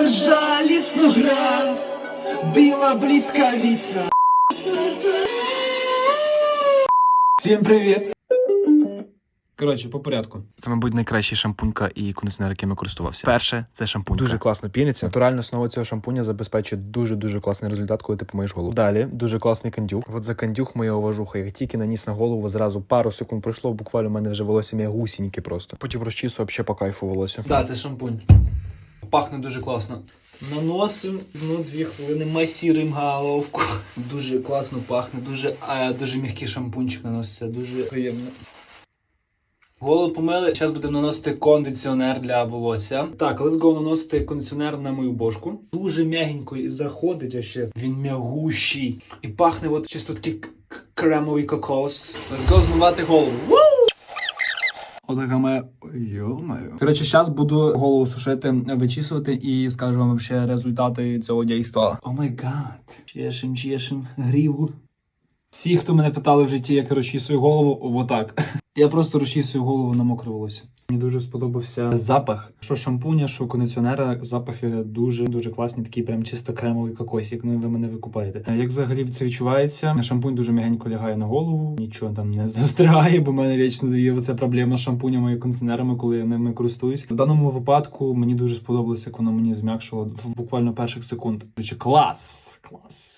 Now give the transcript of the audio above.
безжалісно гра, біла блискавиця. Всім привіт! Коротше, по порядку. Це, мабуть, найкращий шампунька і кондиціонер, яким я користувався. Перше, це шампунька. Дуже класно піниться. Натуральна основа цього шампуня забезпечує дуже дуже класний результат, коли ти помиєш голову. Далі дуже класний кандюк. От за кандюк моя уважуха. Як тільки наніс на голову, зразу пару секунд пройшло, буквально в мене вже волосся м'я гусіньки просто. Потім розчісу взагалі по кайфу волосся. Так, це шампунь. Пахне дуже класно. Наносим ну, дві хвилини, масірим головку. Дуже класно пахне, дуже, а, дуже м'який шампунчик наноситься, дуже приємно. Голову помили, зараз будемо наносити кондиціонер для волосся. Так, let's go наносити кондиціонер на мою бошку. Дуже м'ягенько і заходить а ще. Він м'ягущий. І пахне от чисто такий кремовий кокос. Let's go змивати голову. Отака має... Йо-моє. Коротше, зараз буду голову сушити, вичісувати і скажу вам ще результати цього дійства. О май гад. Чешем, чешем, гріву. Всі, хто мене питали в житті, як розчісую голову, отак. Я просто розчісую голову на мокре волосся. Мені дуже сподобався запах. Що шампуня, що кондиціонера, запахи дуже дуже класні, такий прям чисто кремовий кокосик. Ну ви мене викупаєте. Як взагалі це відчувається? Шампунь дуже м'ягенько лягає на голову, нічого там не застрягає, бо в мене вічно є це проблема з шампунями і кондиціонерами, коли я ними користуюсь. В даному випадку мені дуже сподобалося, як воно мені зм'якшило в буквально перших секунд. Клас! Клас!